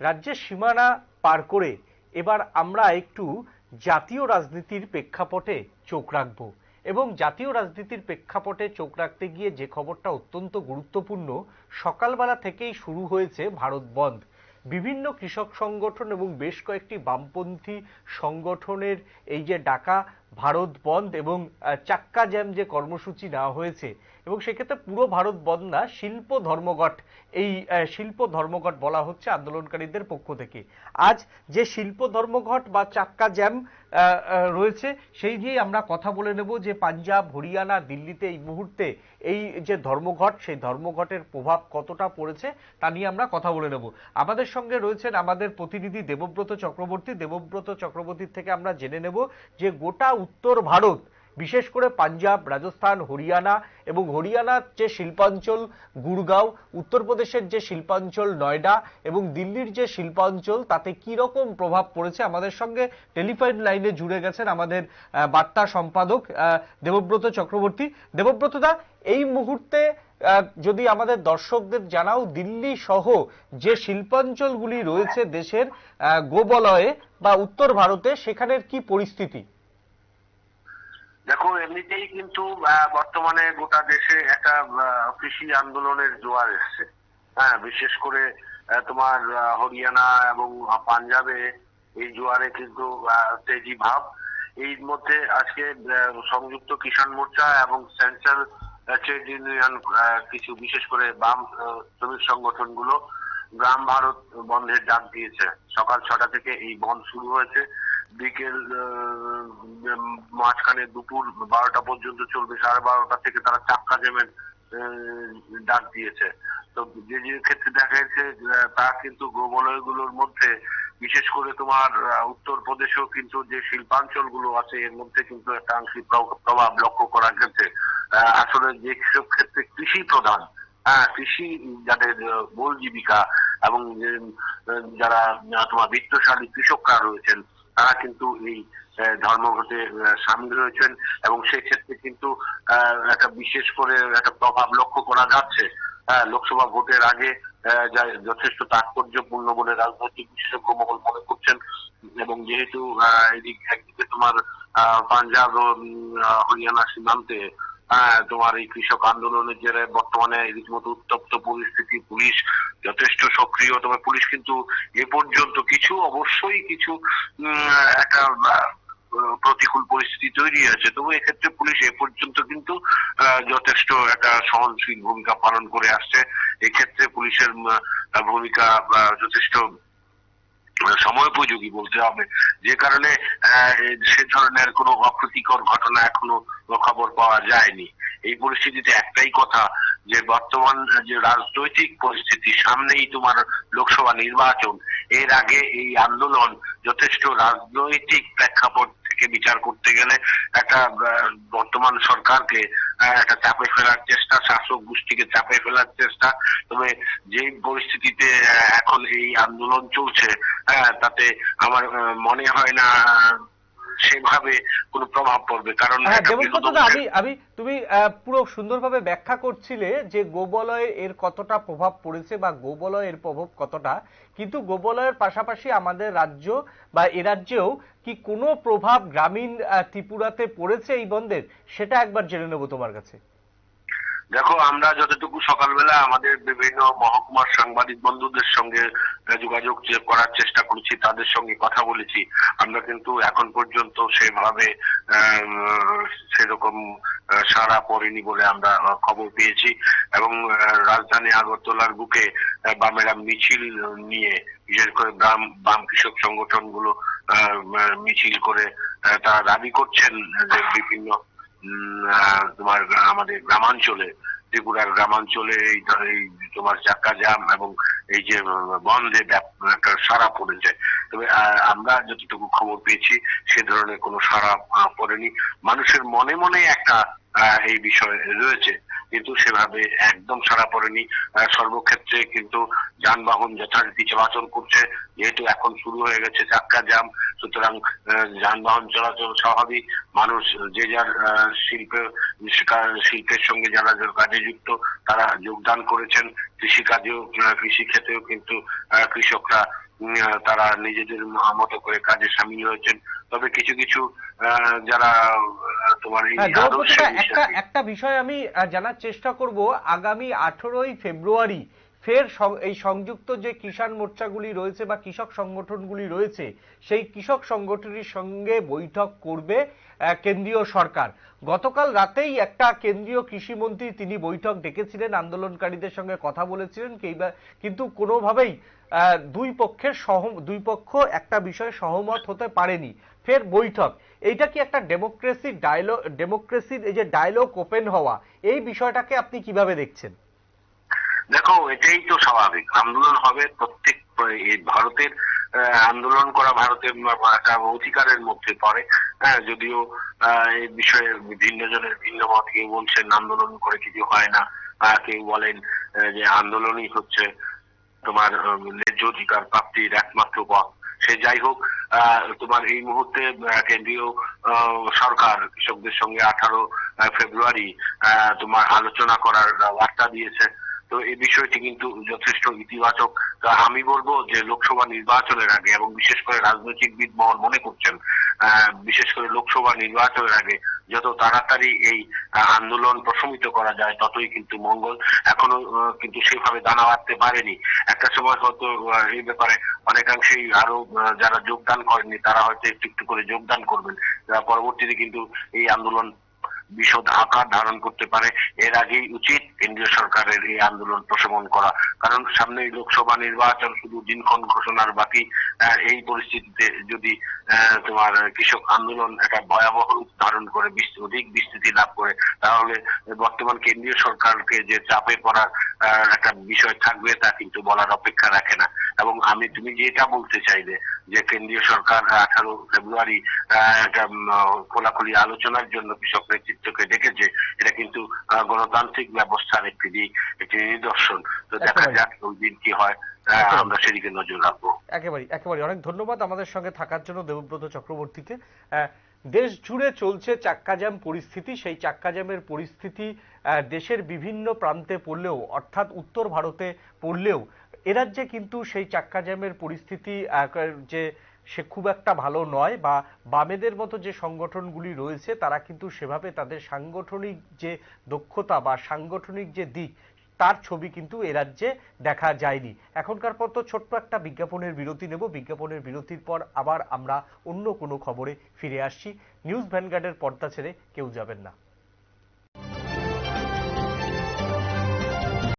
রাজ্যের সীমানা পার করে এবার আমরা একটু জাতীয় রাজনীতির প্রেক্ষাপটে চোখ রাখব এবং জাতীয় রাজনীতির প্রেক্ষাপটে চোখ রাখতে গিয়ে যে খবরটা অত্যন্ত গুরুত্বপূর্ণ, সকালবেলা থেকেই শুরু হয়েছে ভারত বন্ধ। বিভিন্ন কৃষক সংগঠন এবং বেশ কয়েকটি বামপন্থী সংগঠনের এই যে ডাকা ভারত বন্ধ এবং চাক্কা জ্যাম যে কর্মসূচি নেওয়া হয়েছে এবং সেক্ষেত্রে পুরো ভারত বন্ধ না, শিল্প ধর্মঘট, এই শিল্প ধর্মঘট বলা হচ্ছে আন্দোলনকারীদের পক্ষ থেকে। আজ যে শিল্প ধর্মঘট বা চাক্কা জ্যাম রয়েছে, সেই নিয়েই আমরা কথা বলে নেব যে পাঞ্জাব, হরিয়ানা, দিল্লিতে এই মুহূর্তে এই যে ধর্মঘট, সেই ধর্মঘটের প্রভাব কতটা পড়েছে তা নিয়ে আমরা কথা বলে নেব। আমাদের সঙ্গে রয়েছেন আমাদের প্রতিনিধি দেবব্রত চক্রবর্তী। দেবব্রত চক্রবর্তীর থেকে আমরা জেনে নেব যে গোটা উত্তর ভারত, বিশেষ করে পাঞ্জাব, রাজস্থান, হরিয়ানা এবং হরিয়ানার যে শিল্পাঞ্চল গুরগাঁও উত্তরপ্রদেশের যে শিল্পাঞ্চল নয়ডা এবং দিল্লির যে শিল্পাঞ্চল, তাতে কি রকম প্রভাব পড়েছে আমাদের সঙ্গে টেলিফোন লাইনে জুড়ে গেছেন আমাদের বার্তা সম্পাদক দেবব্রত চক্রবর্তী। দেবব্রত দা, এই মুহূর্তে যদি আমাদের দর্শকদের জানাও দিল্লি সহ যে শিল্পাঞ্চলগুলি রয়েছে দেশের গোবলয়ে বা উত্তর ভারতে, সেখানের কি পরিস্থিতি? দেখো, এমনিতেই কিন্তু বর্তমানে গোটা দেশে একটা কৃষি আন্দোলনের জোয়ার এসছে। হ্যাঁ বিশেষ করে তোমার হরিয়ানা এবং পাঞ্জাবে এই জোয়ারে কিন্তু তেজি ভাব। এর মধ্যে আজকে সংযুক্ত কিষাণ মোর্চা এবং সেন্ট্রাল ট্রেড ইউনিয়ন কিছু বিশেষ করে বাম শ্রমিক সংগঠনগুলো গ্রাম ভারত বন্ধের ডাক দিয়েছে। সকাল ছটা থেকে এই বন্ধ শুরু হয়েছে। বিকেল মাঝখানে দুপুর বারোটা পর্যন্ত চলবে সাড়ে বারোটা থেকে তারা চাক্কা জ্যামের আহ, ডাক দিয়েছে। তো যে যে ক্ষেত্রে দেখা যাচ্ছে তা কিন্তু গোবলয়গুলোর মধ্যে বিশেষ করে তোমার উত্তরপ্রদেশেও কিন্তু যে শিল্পাঞ্চলগুলো আছে এর মধ্যে কিন্তু একটা আংশিক প্রভাব লক্ষ্য করা গেছে। আসলে যে সব ক্ষেত্রে কৃষি প্রধান হ্যাঁ কৃষি যাদের মূল জীবিকা এবং যারা তোমার বিত্তশালী কৃষকরা রয়েছেন তারা কিন্তু এই ধর্মঘটে সামিল রয়েছেন এবং সেক্ষেত্রে কিন্তু একটা বিশেষ করে একটা প্রভাব লক্ষ্য করা যাচ্ছে। লোকসভা ভোটের আগে যথেষ্ট তাৎপর্যপূর্ণ বলে রাজনৈতিক বিশেষজ্ঞ মহল মনে করছেন এবং যেহেতু এদিক একদিকে তোমার পাঞ্জাব ও হরিয়ানা সীমান্তে তোমার এই কৃষক আন্দোলনের জেরে বর্তমানে রীতিমতো উত্তপ্ত পরিস্থিতি, পুলিশ যথেষ্ট সক্রিয়, তবে পুলিশ কিন্তু এ পর্যন্ত কিছু, অবশ্যই কিছু একটা প্রতিকূল পরিস্থিতি তৈরি আছে। তবু এক্ষেত্রে পুলিশ এ পর্যন্ত কিন্তু যথেষ্ট একটা সহনশীল ভূমিকা পালন করে আসছে। এক্ষেত্রে পুলিশের ভূমিকা যথেষ্ট সময়োপযোগী বলতে হবে। যে কারণে সে ধরনের কোনো অপ্রীতিকর ঘটনা এখনও খবর পাওয়া যায়নি। এই পরিস্থিতিতে একটাই কথা যে, বর্তমান যে রাজনৈতিক পরিস্থিতি, সামনেই তোমার লোকসভা নির্বাচন। এর আগে এই আন্দোলন যথেষ্ট রাজনৈতিক প্রেক্ষাপট থেকে বিচার করতে গেলে একটা বর্তমান সরকারকে একটা চাপে ফেলার চেষ্টা শাসক গোষ্ঠীকে চাপে ফেলার চেষ্টা। তবে যে পরিস্থিতিতে এখন এই আন্দোলন চলছে হ্যাঁ, তাতে আমার মনে হয় না সেভাবে কোনো প্রভাব পড়বে কারণ হ্যাঁ আমি আমি তুমি পুরো সুন্দরভাবে ব্যাখ্যা করছিলে যে গোবলয়ে এর কতটা প্রভাব পড়েছে বা গোবলয় এর প্রভাব কতটা কিন্তু গোবলয়ের পাশাপাশি আমাদের রাজ্য বা এ রাজ্যেও কি কোনো প্রভাব গ্রামীণ ত্রিপুরাতে পড়েছে এই বন্ধের? সেটা একবার জেনে নেব তোমার কাছে। দেখো আমরা যতটুকু সকালবেলা আমাদের বিভিন্ন মহকুমার সাংবাদিক বন্ধুদের সঙ্গে যোগাযোগ যে- করার চেষ্টা করেছি, তাদের সঙ্গে কথা বলেছি। আমরা কিন্তু এখন পর্যন্ত সেভাবে সেরকম সাড়া পড়েনি বলে আমরা খবর পেয়েছি এবং রাজধানী আগরতলার বুকে বামেরা মিছিল নিয়ে, বিশেষ করে বাম বাম কৃষক সংগঠনগুলো মিছিল করে তারা দাবি করছেন যে বিভিন্ন তোমার আমাদের গ্রামাঞ্চলে ত্রিপুরার গ্রামাঞ্চলে এই তোমার চাক্কা জাম এবং এই যে বন্ধে একটা সারা পড়েছে তবে আমরা যতটুকু খবর পেয়েছি, সে ধরনের কোনো সারা পড়েনি। মানুষের মনে মনে একটা এই বিষয় রয়েছে। কিন্তু সেভাবে একদম সারা পড়েনি। সর্বক্ষেত্রে কিন্তু যানবাহন যথারীতি চলাচল করছে। যেহেতু এখন শুরু হয়ে গেছে চাক্কা জাম সুতরাং যানবাহন চলাচল স্বাভাবিক। মানুষ যে যার আহ, শিল্পের সঙ্গে যারা কাজে যুক্ত তারা যোগদান করেছেন। কৃষিকাজেও কৃষি ক্ষেত্রেও কিন্তু কৃষকরা তারা নিজেদের মতো করে কাজে সামিল হয়েছেন। তবে কিছু কিছু আহ, যারা তোমার হ্যাঁ একটা একটা বিষয় আমি জানার চেষ্টা করব। আগামী আঠেরোই ফেব্রুয়ারি ফের এই সংযুক্ত যে কিষাণ মোর্চাগুলি রয়েছে বা কৃষক সংগঠনগুলি রয়েছে, সেই কৃষক সংগঠনের সঙ্গে বৈঠক করবে কেন্দ্রীয় সরকার। গতকাল রাতেই একটা কেন্দ্রীয় কৃষিমন্ত্রী তিনি বৈঠক ডেকেছিলেন, আন্দোলনকারীদের সঙ্গে কথা বলেছিলেন কিন্তু কোনোভাবেই দুই পক্ষের সহ দুই পক্ষ একটা বিষয়ে সহমত হতে পারেনি। ফের বৈঠক। এইটা কি একটা ডেমোক্রেসি ডায়লগ ডেমোক্রেসির এই যে ডায়লগ ওপেন হওয়া, এই বিষয়টাকে আপনি কীভাবে দেখছেন? দেখো, এটাই তো স্বাভাবিক। আন্দোলন হবে প্রত্যেক ভারতের আন্দোলন করা ভারতের একটা অধিকারের মধ্যে পড়ে। হ্যাঁ যদিও এই বিষয়ে ভিন্ন জনের ভিন্ন মত, কেউ বলছেন আন্দোলন করে কিছু হয় না কেউ বলেন যে আন্দোলনই হচ্ছে তোমার ন্যায্য অধিকার প্রাপ্তির একমাত্র পথ। সে যাই হোক তোমার এই মুহূর্তে কেন্দ্রীয় সরকার, কৃষকদের সঙ্গে আঠারো ফেব্রুয়ারি তোমার আলোচনা করার বার্তা দিয়েছে। তো এই বিষয়টি কিন্তু যথেষ্ট ইতিবাচক। তা আমি বলব যে লোকসভা নির্বাচনের আগে এবং বিশেষ করে রাজনৈতিকবিদ মহল মনে করছেন বিশেষ করে লোকসভা নির্বাচনের আগে যত তাড়াতাড়ি এই আন্দোলন প্রশমিত করা যায় ততই কিন্তু মঙ্গল। এখনও কিন্তু সেভাবে দানা বাঁধতে পারেনি। একটা সময় হয়তো এই ব্যাপারে অনেকাংশেই আরও যারা যোগদান করেননি তারা হয়তো একটু একটু করে যোগদান করবেন। পরবর্তীতে কিন্তু এই আন্দোলন বিশদ আকার ধারণ করতে পারে, এর আগেই উচিত কেন্দ্রীয় সরকারের এই আন্দোলন প্রশমন করা। কারণ সামনে লোকসভা নির্বাচন, শুধু দিনক্ষণ ঘোষণার বাকি। এই পরিস্থিতিতে যদি তোমার কৃষক আন্দোলন একটা ভয়াবহ রূপ ধারণ করে অধিক বিস্তৃতি লাভ করে, তাহলে বর্তমান কেন্দ্রীয় সরকারকে যে চাপে পড়ার একটা বিষয় থাকবে, তা কিন্তু বলার অপেক্ষা রাখে না। এবং আমি তুমি যেটা বলতে চাইলে যে কেন্দ্রীয় সরকার আঠারো ফেব্রুয়ারি একটা খোলাখুলি আলোচনার জন্য কৃষক নেতৃত্বকে ডেকেছে। এটা কিন্তু গণতান্ত্রিক ব্যবস্থার একটি দিক একটি নিদর্শন। তো দেখা যাক ওই দিন কি হয়। আমরা সেদিকে নজর রাখব। একেবারে একেবারে অনেক ধন্যবাদ আমাদের সঙ্গে থাকার জন্য দেবব্রত চক্রবর্তীকে। দেশ জুড়ে চলছে চাক্কাজাম পরিস্থিতি। সেই চাক্কাজামের পরিস্থিতি দেশের বিভিন্ন প্রান্তে পড়লেও, অর্থাৎ উত্তর ভারতে পড়লেও, এ রাজ্যে কিন্তু সেই চাক্কাজামের পরিস্থিতি যে সে খুব একটা ভালো নয় বা বামেদের মতো যে সংগঠনগুলি রয়েছে, তারা কিন্তু সেভাবে তাদের সাংগঠনিক যে দক্ষতা বা সাংগঠনিক যে দিক তার ছবি কিন্তু এ রাজ্যে দেখা যায়নি। এখনকার পর তো ছোট্ট একটা বিজ্ঞাপনের বিরতি নেব। বিজ্ঞাপনের বিরতির পর আবার আমরা অন্য কোনো খবরে ফিরে আসছি। নিউজ ভ্যানগার্ডের পর্দা ছেড়ে কেউ যাবেন না।